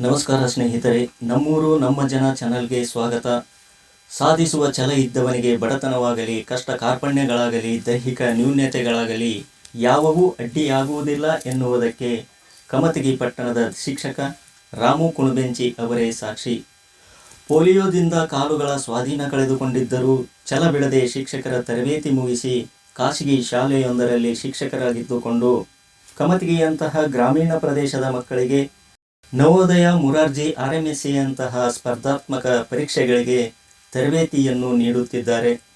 ನಮಸ್ಕಾರ ಸ್ನೇಹಿತರೆ, ನಮ್ಮೂರು ನಮ್ಮ ಜನ ಚಾನಲ್ಗೆ ಸ್ವಾಗತ. ಸಾಧಿಸುವ ಛಲ ಇದ್ದವನಿಗೆ ಬಡತನವಾಗಲಿ, ಕಷ್ಟ ಕಾರ್ಪಣ್ಯಗಳಾಗಲಿ, ದೈಹಿಕ ನ್ಯೂನ್ಯತೆಗಳಾಗಲಿ ಯಾವವೂ ಅಡ್ಡಿಯಾಗುವುದಿಲ್ಲ ಎನ್ನುವುದಕ್ಕೆ ಕಮತಗಿ ಪಟ್ಟಣದ ಶಿಕ್ಷಕ ರಾಮು ಕುಣಬೆಂಚಿ ಅವರೇ ಸಾಕ್ಷಿ. ಪೋಲಿಯೋದಿಂದ ಕಾಲುಗಳ ಸ್ವಾಧೀನ ಕಳೆದುಕೊಂಡಿದ್ದರೂ ಛಲ ಬಿಡದೆ ಶಿಕ್ಷಕರ ತರಬೇತಿ ಮುಗಿಸಿ ಖಾಸಗಿ ಶಾಲೆಯೊಂದರಲ್ಲಿ ಶಿಕ್ಷಕರಾಗಿದ್ದುಕೊಂಡು ಕಮತಗಿಯಂತಹ ಗ್ರಾಮೀಣ ಪ್ರದೇಶದ ಮಕ್ಕಳಿಗೆ ನವೋದಯ ಮುರಾರ್ಜಿ ಆರ್ಎಂಎಸ್ಸಿಯಂತಹ ಸ್ಪರ್ಧಾತ್ಮಕ ಪರೀಕ್ಷೆಗಳಿಗೆ ತರಬೇತಿಯನ್ನು ನೀಡುತ್ತಿದ್ದಾರೆ.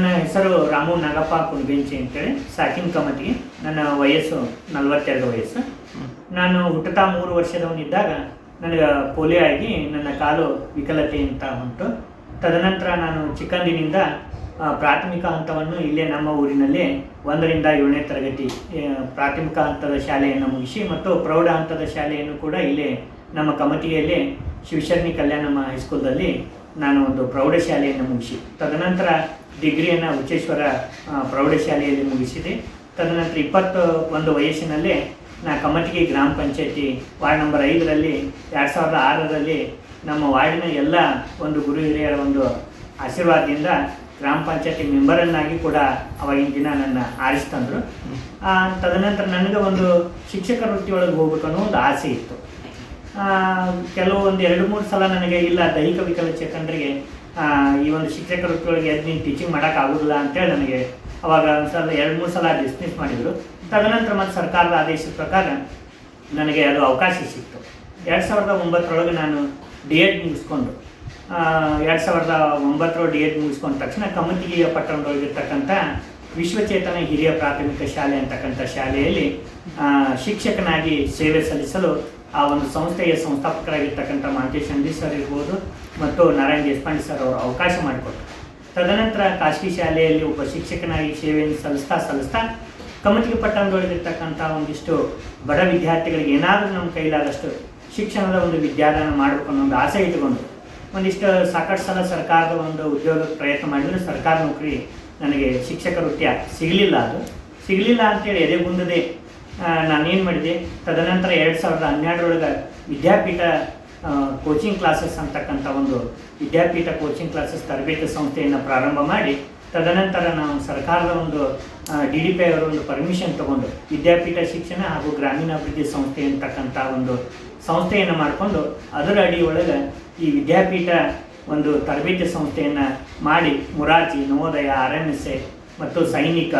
ನನ್ನ ಹೆಸರು ರಾಮು ನಾಗಪ್ಪ ಕುಣಬೆಂಚಿ ಅಂತೇಳಿ, ಸಾಕಿನ್ ಕಮತಿಗೆ ನನ್ನ ವಯಸ್ಸು ನಲವತ್ತೆರಡು ವಯಸ್ಸು. ನಾನು ಹುಟ್ಟುತ್ತಾ ಮೂರು ವರ್ಷದವನಿದ್ದಾಗ ನನಗೆ ಪೋಲಿಯೋ ಆಗಿ ನನ್ನ ಕಾಲು ವಿಕಲತೆ ಅಂತ ಉಂಟು. ತದನಂತರ ನಾನು ಚಿಕ್ಕಂದಿನಿಂದ ಪ್ರಾಥಮಿಕ ಹಂತವನ್ನು ಇಲ್ಲೇ ನಮ್ಮ ಊರಿನಲ್ಲಿ ಒಂದರಿಂದ ಏಳನೇ ತರಗತಿ ಪ್ರಾಥಮಿಕ ಹಂತದ ಶಾಲೆಯನ್ನು ಮುಗಿಸಿ ಮತ್ತು ಪ್ರೌಢ ಹಂತದ ಶಾಲೆಯನ್ನು ಕೂಡ ಇಲ್ಲೇ ನಮ್ಮ ಕಮತಿಯಲ್ಲಿ ಶಿವಶರ್ಣಿ ಕಲ್ಯಾಣಮ್ಮ ಹೈಸ್ಕೂಲ್ದಲ್ಲಿ ನಾನು ಒಂದು ಪ್ರೌಢಶಾಲೆಯನ್ನು ಮುಗಿಸಿ ತದನಂತರ ಡಿಗ್ರಿಯನ್ನು ಉಚ್ಚೇಶ್ವರ ಪ್ರೌಢಶಾಲೆಯಲ್ಲಿ ಮುಗಿಸಿದೆ. ತದನಂತರ ಇಪ್ಪತ್ತು ಒಂದು ವಯಸ್ಸಿನಲ್ಲೇ ನಾ ಕಮಟಿಗೆ ಗ್ರಾಮ ಪಂಚಾಯತಿ ವಾರ್ಡ್ ನಂಬರ್ ಐದರಲ್ಲಿ, ಎರಡು ಸಾವಿರದ ಆರರಲ್ಲಿ ನಮ್ಮ ವಾರ್ಡಿನ ಎಲ್ಲ ಒಂದು ಗುರು ಹಿರಿಯರ ಒಂದು ಆಶೀರ್ವಾದದಿಂದ ಗ್ರಾಮ ಪಂಚಾಯತಿ ಮೆಂಬರನ್ನಾಗಿ ಕೂಡ ಅವಾಗಿನ ದಿನ ನನ್ನ ಆರಿಸ್ತಂದರು ತದನಂತರ ನನಗೆ ಒಂದು ಶಿಕ್ಷಕ ವೃತ್ತಿಯೊಳಗೆ ಹೋಗ್ಬೇಕು ಅನ್ನೋ ಒಂದು ಆಸೆ ಇತ್ತು. ಕೆಲವು ಒಂದು ಎರಡು ಮೂರು ಸಲ ನನಗೆ ಇಲ್ಲ, ದೈಹಿಕ ವಿಕಲಚೇತನರಿಗೆ ಈ ಒಂದು ಶಿಕ್ಷಕ ವೃತ್ತಿಯೊಳಗೆ ನೀನು ಟೀಚಿಂಗ್ ಮಾಡೋಕ್ಕಾಗೋದಿಲ್ಲ ಅಂತೇಳಿ ನನಗೆ ಅವಾಗ ಒಂದು ಸಲ ಎರಡು ಮೂರು ಸಲ ಡಿಸ್ಮಿಸ್ ಮಾಡಿದರು. ತದನಂತರ ಮತ್ತು ಸರ್ಕಾರದ ಆದೇಶದ ಪ್ರಕಾರ ನನಗೆ ಅದು ಅವಕಾಶ ಸಿಕ್ತು. ಎರಡು ಸಾವಿರದ ಒಂಬತ್ತರೊಳಗೆ ನಾನು ಡಿ ಎಡ್ ಮುಗಿಸ್ಕೊಂಡು ಎರಡು ಸಾವಿರದ ಒಂಬತ್ತರ ಡಿ ಎಡ್ ಮುಗಿಸ್ಕೊಂಡ ತಕ್ಷಣ ಕಮತಿಗಿಯ ಪಟ್ಟಣದೊಳಗಿರ್ತಕ್ಕಂಥ ವಿಶ್ವಚೇತನ ಹಿರಿಯ ಪ್ರಾಥಮಿಕ ಶಾಲೆ ಅಂತಕ್ಕಂಥ ಶಾಲೆಯಲ್ಲಿ ಶಿಕ್ಷಕನಾಗಿ ಸೇವೆ ಸಲ್ಲಿಸಲು ಆ ಒಂದು ಸಂಸ್ಥೆಯ ಸಂಸ್ಥಾಪಕರಾಗಿರ್ತಕ್ಕಂಥ ಮಹಂತೇಶ್ ಅಂದಿ ಸರ್ ಇರ್ಬೋದು ಮತ್ತು ನಾರಾಯಣ್ ದೇಶಪಾಂಡೆ ಸರ್ ಅವರು ಅವಕಾಶ ಮಾಡಿಕೊಟ್ರು. ತದನಂತರ ಖಾಸಗಿ ಶಾಲೆಯಲ್ಲಿ ಒಬ್ಬ ಶಿಕ್ಷಕನಾಗಿ ಸೇವೆಯನ್ನು ಸಲ್ಲಿಸ್ತಾ ಸಲ್ಲಿಸ್ತಾ ಕಮತಿಗೆ ಪಟ್ಟಣದೊಳಗಿರ್ತಕ್ಕಂಥ ಒಂದಿಷ್ಟು ಬಡ ವಿದ್ಯಾರ್ಥಿಗಳಿಗೆ ಏನಾದರೂ ನಮ್ಮ ಕೈಲಾದಷ್ಟು ಶಿಕ್ಷಣದ ಒಂದು ವಿದ್ಯಾದಾನ ಮಾಡಬೇಕು ಅನ್ನೋ ಒಂದು ಆಸೆ ಇಟ್ಕೊಂಡು ಒಂದಿಷ್ಟು ಸಾಕಷ್ಟು ಸಲ ಸರ್ಕಾರದ ಒಂದು ಉದ್ಯೋಗ ಪ್ರಯತ್ನ ಮಾಡಿದರೆ. ಸರ್ಕಾರ ನೌಕರಿ ನನಗೆ ಶಿಕ್ಷಕ ವೃತ್ತಿ ಸಿಗಲಿಲ್ಲ ಅದು. ಸಿಗಲಿಲ್ಲ ಅಂತೇಳಿ ಎದೆಗುಂದದೆ ನಾನೇನು ಮಾಡಿದೆ, ತದನಂತರ ಎರಡು ಸಾವಿರದ ಹನ್ನೆರಡರೊಳಗೆ ವಿದ್ಯಾಪೀಠ ಕೋಚಿಂಗ್ ಕ್ಲಾಸಸ್ ಅಂತಕ್ಕಂಥ ಒಂದು ವಿದ್ಯಾಪೀಠ ಕೋಚಿಂಗ್ ಕ್ಲಾಸಸ್ ತರಬೇತಿ ಸಂಸ್ಥೆಯನ್ನು ಪ್ರಾರಂಭ ಮಾಡಿ, ತದನಂತರ ನಾವು ಸರ್ಕಾರದ ಒಂದು ಡಿ ಡಿ ಪಿ ಅವರ ಒಂದು ಪರ್ಮಿಷನ್ ತಗೊಂಡು ವಿದ್ಯಾಪೀಠ ಶಿಕ್ಷಣ ಹಾಗೂ ಗ್ರಾಮೀಣಾಭಿವೃದ್ಧಿ ಸಂಸ್ಥೆ ಅಂತಕ್ಕಂಥ ಒಂದು ಸಂಸ್ಥೆಯನ್ನು ಮಾಡಿಕೊಂಡು, ಅದರ ಅಡಿಯೊಳಗೆ ಈ ವಿದ್ಯಾಪೀಠ ಒಂದು ತರಬೇತಿ ಸಂಸ್ಥೆಯನ್ನು ಮಾಡಿ Morarji, Navodaya, R M S A ಮತ್ತು ಸೈನಿಕ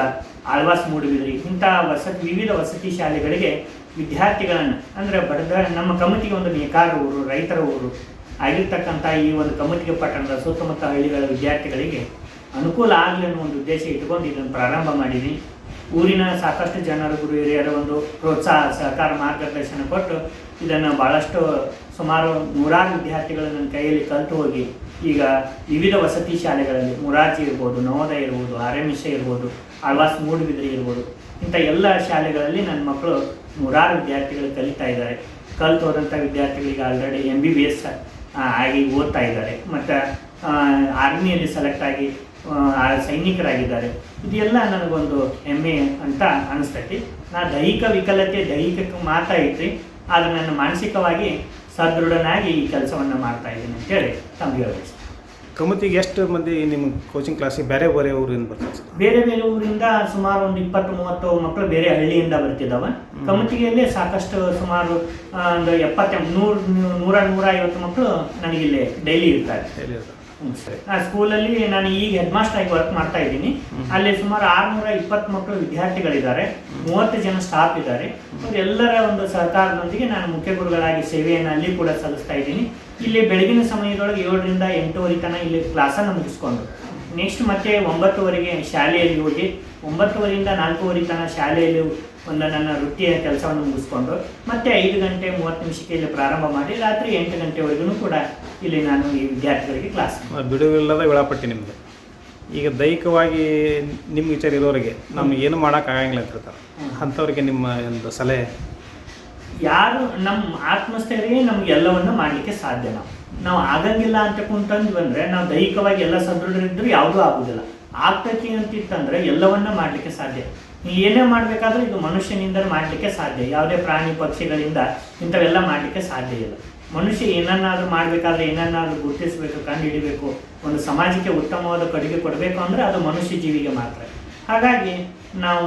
ಆಳ್ವಾಸ್ ಮೂಡುಬಿದ್ರಿ. ಇಂಥ ವಸತಿ, ವಿವಿಧ ವಸತಿ ಶಾಲೆಗಳಿಗೆ ವಿದ್ಯಾರ್ಥಿಗಳನ್ನು, ಅಂದರೆ ಬಡದ, ನಮ್ಮ ಕಮಿಟಿಗೆ ಒಂದು ನೇಕಾರ ಊರು, ರೈತರ ಊರು ಆಗಿರ್ತಕ್ಕಂಥ ಈ ಒಂದು ಕಮಿಟಿಗೆ ಪಟ್ಟಣದ ಸುತ್ತಮುತ್ತ ಹಳ್ಳಿಗಳ ವಿದ್ಯಾರ್ಥಿಗಳಿಗೆ ಅನುಕೂಲ ಆಗಲಿ ಅನ್ನೋ ಒಂದು ಉದ್ದೇಶ ಇಟ್ಕೊಂಡು ಇದನ್ನು ಪ್ರಾರಂಭ ಮಾಡಿದ್ದೀನಿ ಊರಿನ ಸಾಕಷ್ಟು ಜನರು, ಗುರು, ಹಿರಿಯರ ಒಂದು ಪ್ರೋತ್ಸಾಹ, ಸಹಕಾರ, ಮಾರ್ಗದರ್ಶನ ಕೊಟ್ಟು ಇದನ್ನು ಭಾಳಷ್ಟು ಸುಮಾರು ನೂರಾರು ವಿದ್ಯಾರ್ಥಿಗಳು ನನ್ನ ಕೈಯಲ್ಲಿ ಕಲಿತು ಹೋಗಿ ಈಗ ವಿವಿಧ ವಸತಿ ಶಾಲೆಗಳಲ್ಲಿ ಮುರಾರ್ಜಿ ಇರ್ಬೋದು, ನವೋದಯ ಇರ್ಬೋದು ಆರ್ ಎಂ ಇರ್ಬೋದು, ಆಳ್ವಾಸ್ ಮೂಡುಬಿದ್ರಿ ಇರ್ಬೋದು, ಇಂಥ ಎಲ್ಲ ಶಾಲೆಗಳಲ್ಲಿ ನನ್ನ ಮಕ್ಕಳು ನೂರಾರು ವಿದ್ಯಾರ್ಥಿಗಳು ಕಲಿತಾ ಇದ್ದಾರೆ. ಕಲ್ತು ಹೋದಂಥ ವಿದ್ಯಾರ್ಥಿಗಳಿಗೆ already M B B S ಆಗಿ ಓದ್ತಾ ಇದ್ದಾರೆ. ಮತ್ತು ಆರ್ಮಿಯಲ್ಲಿ ಸೆಲೆಕ್ಟ್ ಆಗಿ ಸೈನಿಕರಾಗಿದ್ದಾರೆ. ಇದೆಲ್ಲ ನನಗೊಂದು ಹೆಮ್ಮೆ ಅಂತ ಅನಿಸ್ತೈತಿ. ನಾ ದೈಹಿಕ ವಿಕಲತೆ ದೈಹಿಕಕ್ಕೆ ಮಾತ್ರ ಐತ್ರಿ ಆದರೆ ನನ್ನ ಮಾನಸಿಕವಾಗಿ ಸದೃಢನಾಗಿ ಈ ಕೆಲಸವನ್ನು ಮಾಡ್ತಾ ಇದ್ದೀನಿ ಅಂತೇಳಿ ತಮಗೆ ಹೇಳ್ಬೇಕು ಕಮತಿಗೆ ಎಷ್ಟು ಮಂದಿ ನಿಮ್ಮ ಕೋಚಿಂಗ್ ಕ್ಲಾಸಿಗೆ ಬೇರೆ ಬೇರೆ ಊರಿಂದ ಬರ್ತಾರೆ ಸರ್? ಬೇರೆ ಬೇರೆ ಊರಿಂದ ಸುಮಾರು ಒಂದು ಇಪ್ಪತ್ತು ಮೂವತ್ತು ಮಕ್ಕಳು ಬೇರೆ ಹಳ್ಳಿಯಿಂದ ಬರ್ತಿದ್ದಾವೆ ಕಮತಿಗೆಯಲ್ಲೇ ಸಾಕಷ್ಟು ಸುಮಾರು ಒಂದು ಎಪ್ಪತ್ತ ನೂರು ನೂರ ನೂರ ಐವತ್ತು ಮಕ್ಕಳು ನನಗಿಲ್ಲಿ ಡೈಲಿ ಇರ್ತಾರೆ. ಆ ಸ್ಕೂಲಲ್ಲಿ ನಾನು ಈಗ ಹೆಡ್ ಮಾಸ್ಟರ್ ಆಗಿ ವರ್ಕ್ ಮಾಡ್ತಾ ಇದ್ದೀನಿ. ಅಲ್ಲಿ ಸುಮಾರು ಆರ್ನೂರ ಇಪ್ಪತ್ತು ಮಕ್ಕಳು ವಿದ್ಯಾರ್ಥಿಗಳಿದ್ದಾರೆ. ಮೂವತ್ತು ಜನ ಸ್ಟಾಫ್ ಇದ್ದಾರೆ. ಎಲ್ಲರ ಒಂದು ಸಹಕಾರದೊಂದಿಗೆ ನಾನು ಮುಖ್ಯ ಗುರುಗಳಾಗಿ ಸೇವೆಯನ್ನು ಅಲ್ಲಿ ಕೂಡ ಸಲ್ಲಿಸ್ತಾ ಇದ್ದೀನಿ. ಇಲ್ಲಿ ಬೆಳಗಿನ ಸಮಯದೊಳಗೆ ಏಳರಿಂದ ಎಂಟೂವರೆ ತನಕ ಇಲ್ಲಿ ಕ್ಲಾಸನ್ನು ಮುಗಿಸ್ಕೊಂಡು. ನೆಕ್ಸ್ಟ್ ಮತ್ತೆ ಒಂಬತ್ತುವರೆಗೆ ಶಾಲೆಯಲ್ಲಿ ಹೋಗಿ ಒಂಬತ್ತುವರೆಯಿಂದ ನಾಲ್ಕೂವರೆ ತನಕ ಶಾಲೆಯಲ್ಲಿ ಒಂದು ನನ್ನ ವೃತ್ತಿಯ ಕೆಲಸವನ್ನು ಮುಗಿಸ್ಕೊಂಡು ಮತ್ತೆ ಐದು ಗಂಟೆ ಮೂವತ್ತು ನಿಮಿಷಕ್ಕೆ ಇಲ್ಲಿ ಪ್ರಾರಂಭ ಮಾಡಿ ರಾತ್ರಿ ಎಂಟು ಗಂಟೆವರೆಗೂ ಕೂಡ ಇಲ್ಲಿ ನಾನು ಈ ವಿದ್ಯಾರ್ಥಿಗಳಿಗೆ ಕ್ಲಾಸ್ ಬಿಡುವಿಲ್ಲದ ವೇಳಾಪಟ್ಟಿ ನಿಮ್ಮದು ಈಗ ದೈಹಿಕವಾಗಿ ನಿಮ್ಮ ವಿಚಾರ ಇರೋರಿಗೆ ನಮ್ಗೆ ಏನು ಮಾಡೋಕ್ಕಾಗಂಗಿಲ್ಲ ಅಂತ ಹೇಳ್ತಾರೆ. ಅಂಥವ್ರಿಗೆ ನಿಮ್ಮ ಒಂದು ಸಲಹೆ? ಯಾರು ನಮ್ಮ ಆತ್ಮಸ್ಥೈರ್ಯ ನಮ್ಗೆ ಎಲ್ಲವನ್ನು ಮಾಡಲಿಕ್ಕೆ ಸಾಧ್ಯ ನಾವು. ನಾವು ಆಗಂಗಿಲ್ಲ ಅಂತ ಕುಂತಂದ್ವಿ ಅಂದರೆ ನಾವು ದೈಹಿಕವಾಗಿ ಎಲ್ಲ ಸದೃಢರಿದ್ರು ಯಾವುದೂ ಆಗುದಿಲ್ಲ. ಆಗ್ತೈತಿ ಅಂತಿತ್ತಂದ್ರೆ ಎಲ್ಲವನ್ನ ಮಾಡಲಿಕ್ಕೆ ಸಾಧ್ಯ. ನೀವು ಏನೇ ಮಾಡಬೇಕಾದ್ರೂ ಇದು ಮನುಷ್ಯನಿಂದ ಮಾಡಲಿಕ್ಕೆ ಸಾಧ್ಯ. ಯಾವುದೇ ಪ್ರಾಣಿ ಪಕ್ಷಿಗಳಿಂದ ಇಂಥವೆಲ್ಲ ಮಾಡಲಿಕ್ಕೆ ಸಾಧ್ಯ ಇಲ್ಲ. ಮನುಷ್ಯ ಏನನ್ನಾದ್ರೂ ಮಾಡಬೇಕಾದ್ರೆ ಏನನ್ನಾದ್ರೂ ಗುರುತಿಸಬೇಕು, ಕಂಡುಹಿಡಿಬೇಕು, ಒಂದು ಸಮಾಜಕ್ಕೆ ಉತ್ತಮವಾದ ಕೊಡುಗೆ ಕೊಡಬೇಕು ಅಂದ್ರೆ ಅದು ಮನುಷ್ಯ ಜೀವಿಗೆ ಮಾತ್ರ. ಹಾಗಾಗಿ ನಾವು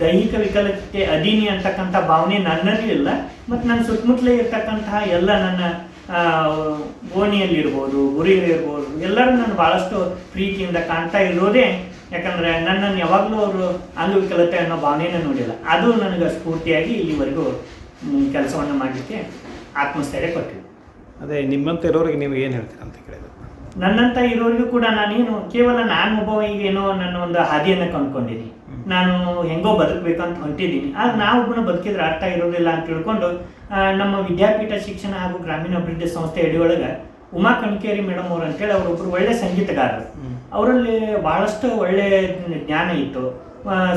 ದೈಹಿಕ ವಿಕಲತೆ ಅಧೀನಿ ಅಂತಕ್ಕಂಥ ಭಾವನೆ ನನ್ನಲ್ಲಿ ಇಲ್ಲ ಮತ್ತು ನನ್ನ ಸುತ್ತಮುತ್ತಲೇ ಇರ್ತಕ್ಕಂತಹ ಎಲ್ಲ ನನ್ನ ಓಣಿಯಲ್ಲಿರ್ಬೋದು ಗುರಿಯಲ್ಲಿರ್ಬೋದು ಎಲ್ಲರೂ ನಾನು ಭಾಳಷ್ಟು ಪ್ರೀತಿಯಿಂದ ಕಾಣ್ತಾ ಇರೋದೇ, ಯಾಕಂದರೆ ನನ್ನನ್ನು ಯಾವಾಗಲೂ ಅವರು ಅಂಗವಿಕಲತೆ ಅನ್ನೋ ಭಾವನೆಯನ್ನು ನೋಡಿಲ್ಲ. ಅದು ನನಗೆ ಸ್ಫೂರ್ತಿಯಾಗಿ ಇಲ್ಲಿವರೆಗೂ ಕೆಲಸವನ್ನು ಮಾಡಲಿಕ್ಕೆ ಆತ್ಮಸ್ಥೈರ್ಯ ಕೊಟ್ಟಿದೆ. ಅದೇ ನಿಮ್ಮಂತ ಇರೋರಿಗೆ ನೀವು ಏನು ಹೇಳ್ತೀರಾ ಅಂತ ಕೇಳಿದ್ರು ನನ್ನಂತ ಇರೋರಿಗೂ ಕೂಡ ನಾನೇನು ಕೇವಲ ನಾನು ಒಬ್ಬ ಈಗ ಏನೋ ನನ್ನ ಒಂದು ಹಾದಿಯನ್ನು ಕಂಡ್ಕೊಂಡಿದ್ದೀನಿ. ನಾನು ಹೆಂಗೋ ಬದುಕಬೇಕಂತ ಹೊಂಟಿದ್ದೀನಿ. ಆದ್ರೆ ನಾವು ಒಬ್ಬನ ಬದುಕಿದ್ರೆ ಅರ್ಥ ಇರೋದಿಲ್ಲ ಅಂತ ತಿಳ್ಕೊಂಡು ನಮ್ಮ ವಿದ್ಯಾಪೀಠ ಶಿಕ್ಷಣ ಹಾಗೂ ಗ್ರಾಮೀಣ ಅಭಿವೃದ್ಧಿ ಸಂಸ್ಥೆ ಅಡಿಯೊಳಗೆ ಉಮಾ ಕಣ್ಕೇರಿ ಮೇಡಮ್ ಅವರು ಅಂತೇಳಿ ಅವರೊಬ್ಬರು ಒಳ್ಳೆ ಸಂಗೀತಗಾರರು. ಅವರಲ್ಲಿ ಬಹಳಷ್ಟು ಒಳ್ಳೆ ಜ್ಞಾನ ಇತ್ತು.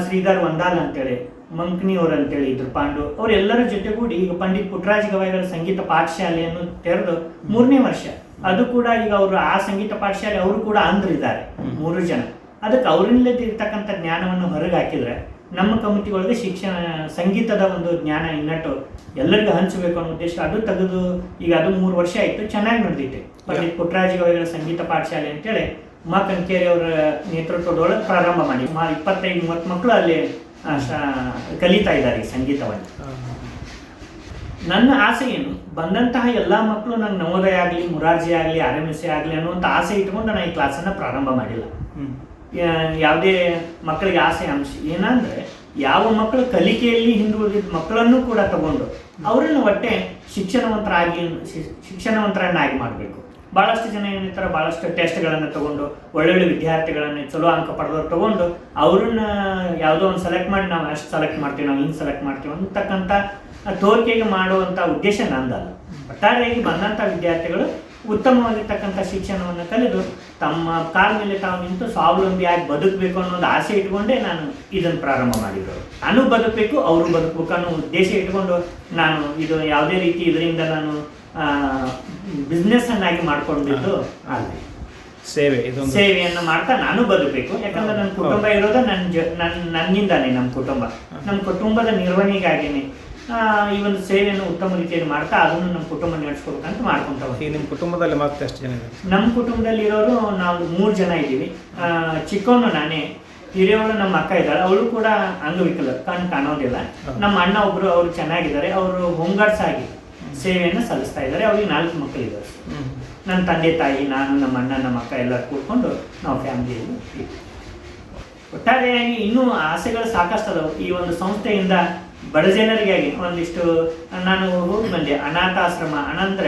ಶ್ರೀಧರ್ ವಂದಾಲ್ ಅಂತೇಳಿ. ಮಂಕ್ನಿ ಅವರು ಅಂತೇಳಿ ಇದ್ರು ಪಾಂಡು. ಅವರೆಲ್ಲರ ಜೊತೆಗೂಡಿ ಈಗ ಪಂಡಿತ್ ಪುಟ್ಟರಾಜ ಗವಾಯಿಗಳ ಸಂಗೀತ ಪಾಠಶಾಲೆಯನ್ನು ತೆರೆದು ಮೂರನೇ ವರ್ಷ. ಅದು ಕೂಡ ಈಗ ಅವರು ಆ ಸಂಗೀತ ಪಾಠಶಾಲೆ ಅವರು ಕೂಡ ಅಂದ್ರಿದ್ದಾರೆ ಮೂರು ಜನ. ಅದಕ್ಕೆ ಅವರಿಂದ ಇರ್ತಕ್ಕಂಥ ಜ್ಞಾನವನ್ನು ಹೊರಗೆ ಹಾಕಿದ್ರೆ ನಮ್ಮ ಕಮಿಟಿಗಳಿಗೆ ಶಿಕ್ಷಣ ಸಂಗೀತದ ಒಂದು ಜ್ಞಾನ ಇನ್ನಟ್ಟು ಎಲ್ಲರಿಗೂ ಹಂಚಬೇಕು ಅನ್ನೋ ಉದ್ದೇಶ ಅದು ತೆಗೆದು ಈಗ ಅದು ಮೂರು ವರ್ಷ ಆಯಿತು ಚೆನ್ನಾಗಿ ನಡೆದಿತ್ತು ಪಂಡಿತ್ ಪುಟ್ಟರಾಜ ಗವಾಯಿಗಳ ಸಂಗೀತ ಪಾಠಶಾಲೆ ಅಂತೇಳಿ ಉಮಾ ಕಂಕೇರಿ ಅವರ ನೇತೃತ್ವದೊಳಗೆ ಪ್ರಾರಂಭ ಮಾಡಿ ಇಪ್ಪತ್ತೈದು ಮೂವತ್ತು ಮಕ್ಕಳು ಅಲ್ಲಿ ಕಲಿತಾ ಇದ್ದಾರೆ ಈ ಸಂಗೀತವನ್ನು. ನನ್ನ ಆಸೆ ಏನು? ಬಂದಂತಹ ಎಲ್ಲ ಮಕ್ಕಳು ನಂಗೆ ನವೋದಯ ಆಗಲಿ ಮುರಾರ್ಜಿ ಆಗಲಿ ಆರ್ ಎಂ ಎಸ್ ಸಿ ಆಗಲಿ ಅನ್ನುವಂಥ ಆಸೆ ಇಟ್ಕೊಂಡು ನಾನು ಈ ಕ್ಲಾಸನ್ನು ಪ್ರಾರಂಭ ಮಾಡಿಲ್ಲ. ಯಾವುದೇ ಮಕ್ಕಳಿಗೆ ಆಸೆ ಅಂಶ ಏನಂದರೆ ಯಾವ ಮಕ್ಕಳು ಕಲಿಕೆಯಲ್ಲಿ ಹಿಂದುಳಿದ ಮಕ್ಕಳನ್ನು ಕೂಡ ತಗೊಂಡು ಅವರನ್ನು ಒಟ್ಟೆ ಶಿಕ್ಷಣವಂತರಾಗಿ ಶಿಕ್ಷಣವಂತರನ್ನಾಗಿ ಮಾಡಬೇಕು. ಭಾಳಷ್ಟು ಜನ ಏನಿರ್ತಾರೆ ಭಾಳಷ್ಟು ಟೆಸ್ಟ್ಗಳನ್ನು ತಗೊಂಡು, ಒಳ್ಳೊಳ್ಳೆ ವಿದ್ಯಾರ್ಥಿಗಳನ್ನು ಚಲೋ ಅಂಕ ಪಡೆದವ್ರು ತಗೊಂಡು ಅವ್ರನ್ನ ಯಾವುದೋ ಒಂದು ಸೆಲೆಕ್ಟ್ ಮಾಡಿ ನಾವು ಅಷ್ಟು ಸೆಲೆಕ್ಟ್ ಮಾಡ್ತೀವಿ, ನಾವು ಹಿಂಗೆ ಸೆಲೆಕ್ಟ್ ಮಾಡ್ತೀವಿ ಅಂತಕ್ಕಂಥ ತೋರಿಕೆಗೆ ಮಾಡುವಂಥ ಉದ್ದೇಶ ನಂದಲ್ಲ. ಒಟ್ಟಾರೆಯಾಗಿ ಬಂದಂಥ ವಿದ್ಯಾರ್ಥಿಗಳು ಉತ್ತಮವಾಗಿರ್ತಕ್ಕಂಥ ಶಿಕ್ಷಣವನ್ನು ಕಲಿತು ತಮ್ಮ ಕಾಲ ಮೇಲೆ ತಾವು ನಿಂತು ಸ್ವಾವಲಂಬಿಯಾಗಿ ಬದುಕಬೇಕು ಅನ್ನೋದು ಆಸೆ ಇಟ್ಕೊಂಡೇ ನಾನು ಇದನ್ನು ಪ್ರಾರಂಭ ಮಾಡಿದ್ರು ನಾನು ಬದುಕಬೇಕು, ಅವರು ಬದುಕಬೇಕು ಅನ್ನೋ ಉದ್ದೇಶ ಇಟ್ಕೊಂಡು ನಾನು ಇದು ಯಾವುದೇ ರೀತಿ ಇದರಿಂದ ನಾನು ಬಿಸ್ನೆಸ್ ಅನ್ನಾಗಿ ಮಾಡ್ಕೊಂಡಿದ್ದು ಅಲ್ಲಿ. ಸೇವೆ ಇದೊಂದು ಸೇವೆಯನ್ನು ಮಾಡ್ತಾ ನಾನು ಬದುಕಬೇಕು. ಯಾಕಂದ್ರೆ ನನ್ನ ಕುಟುಂಬ ಇರೋದು ನನ್ನ ಜ ನನ್ನ ನನ್ನಿಂದಾನೆ ನಮ್ಮ ಕುಟುಂಬ. ನಮ್ಮ ಕುಟುಂಬದ ನಿರ್ವಹಣೆಗಾಗಿನೇ ಈ ಒಂದು ಸೇವೆಯನ್ನು ಉತ್ತಮ ರೀತಿಯಲ್ಲಿ ಮಾಡ್ತಾ ಅದನ್ನು ನಮ್ಮ ಕುಟುಂಬ ನಡೆಸ್ಕೊಬೇಕಂತ ಮಾಡ್ಕೊಂತ ಹೋಗ್ತೀನಿ. ಈಗ ನಿಮ್ಮ ಕುಟುಂಬದಲ್ಲಿ ಮತ್ತೆ ಎಷ್ಟು ಜನ ನಮ್ಮ ಕುಟುಂಬದಲ್ಲಿ ಇರೋರು ನಾವು ಮೂರು ಜನ ಇದ್ದೀವಿ. ಚಿಕ್ಕವನು ನಾನೇ. ಹಿರಿಯವಳು ನಮ್ಮ ಅಕ್ಕ ಇದ್ದಾಳೆ. ಅವಳು ಕೂಡ ಅಂಗವಿಕಲ ಕಣ್ ಕಾಣೋದಿಲ್ಲ. ನಮ್ಮ ಅಣ್ಣ ಒಬ್ರು ಅವರು ಚೆನ್ನಾಗಿದ್ದಾರೆ. ಅವರು ಹೋಮ್ಗಾರ್ಡ್ಸ್ ಆಗಿ ಸೇವೆಯನ್ನು ಸಲ್ಲಿಸ್ತಾ ಇದ್ದಾರೆ. ಅವ್ರಿಗೆ ನಾಲ್ಕು ಮಕ್ಕಳಿದ್ದಾರೆ ನನ್ನ ತಂದೆ ತಾಯಿ ನಾನು ನಮ್ಮ ಅಣ್ಣ ನಮ್ಮ ಅಕ್ಕ ಎಲ್ಲ ಕೂತ್ಕೊಂಡು ನಾವು ಫ್ಯಾಮಿಲಿಯಲ್ಲಿ. ಒಟ್ಟಾರೆಯಾಗಿ ಇನ್ನೂ ಆಸೆಗಳು ಸಾಕಷ್ಟು ಅದಾವೆ. ಈ ಒಂದು ಸಂಸ್ಥೆಯಿಂದ ಬಡ ಜನರಿಗಾಗಿ ಒಂದಿಷ್ಟು ನಾನು ಹೋಗಿ ಬಂದೆ. ಅನಾಥಾಶ್ರಮ ಅನಂತರ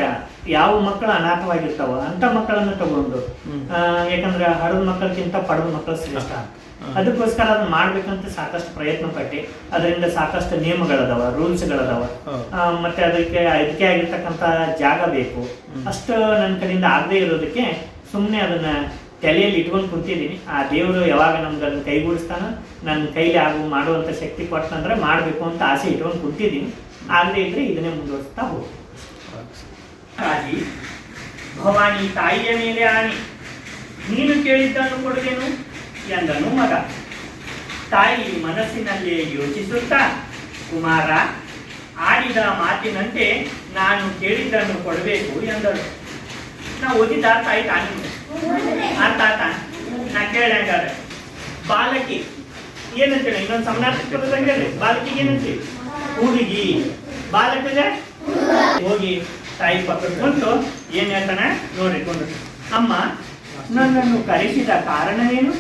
ಯಾವ ಮಕ್ಕಳು ಅನಾಥವಾಗಿರ್ತಾವ ಅಂತ ಮಕ್ಕಳನ್ನು ತಗೊಂಡು ಯಾಕಂದ್ರೆ ಹಡದ ಮಕ್ಕಳಿಗಿಂತ ಪಡೆದ ಮಕ್ಕಳು ಶ್ರೇಷ್ಠ. ಅದಕ್ಕೋಸ್ಕರ ಅದನ್ನ ಮಾಡ್ಬೇಕಂತ ಸಾಕಷ್ಟು ಪ್ರಯತ್ನ ಪಟ್ಟಿ ಅದರಿಂದ ಸಾಕಷ್ಟು ನಿಯಮಗಳದಾವ ರೂಲ್ಸ್ಗಳದಾವ. ಮತ್ತೆ ಅದಕ್ಕೆ ಅದಕ್ಕೆ ಆಗಿರ್ತಕ್ಕಂತ ಜಾಗ ಬೇಕು. ಅಷ್ಟು ನನ್ನ ಕಡೆಯಿಂದ ಆಗದೆ ಇರೋದಕ್ಕೆ ಸುಮ್ಮನೆ ಅದನ್ನ ತಲೆಯಲ್ಲಿ ಇಟ್ಕೊಂಡು ಕುಂತಿದ್ದೀನಿ. ಆ ದೇವರು ಯಾವಾಗ ನಮ್ಗೆ ಅದನ್ನ ಕೈಗೂಡಿಸ್ತಾನ ನನ್ನ ಕೈಲಿ ಆಗು ಮಾಡುವಂಥ ಶಕ್ತಿ ಕೊಟ್ಟನಂದ್ರೆ ಮಾಡಬೇಕು ಅಂತ ಆಸೆ ಇಟ್ಕೊಂಡು ಕುಂತಿದ್ದೀನಿ. ಆಗದೆ ಇದ್ರೆ ಇದನ್ನೇ ಮುಂದುವರಿಸ್ತಾ ಹೋಗಿ ರಾಜಿ ಭವಾನಿ ತಾಯಿಯ ಮೇಲೆ ಆಣಿ. ನೀನು ಕೇಳಿದ್ದನ್ನು ಕೊಡುವೆನು? ಎಂದನು ಮಗ. ತಾಯಿ ಮನಸ್ಸಿನಲ್ಲಿ ಯೋಚಿಸುತ್ತಾ, ಕುಮಾರ, ಆಡಿದ ಮಾತಿನಂತೆ ನಾನು ಕೇಳಿದ್ದನ್ನು ಕೊಡಬೇಕು ಎಂದಳು. ನಾ ಓದಿದ ತಾಯಿ ನಿಮ್ಗೆ ಅರ್ಥ ಆತ ನಾ ಕೇಳ ಬಾಲಕಿ ಏನಂತೇಳಿ ಇನ್ನೊಂದು ಸಮನಾರ್ಥಕ್ಕೆ. ಬಾಲಕಿಗೆ ಏನಂತೀವಿ ಹುಡುಗಿ. ಬಾಲಕಿಗೆ? ಹೋಗಿ, ತಾಯಿ ಪಕ್ಕ ಕುಂತು ಏನ್ ಹೇಳ್ತಾನೆ? ನೋಡಿಕೊಂಡು ಅಮ್ಮ, ನನ್ನನ್ನು ಕರೆಸಿದ ಕಾರಣವೇನು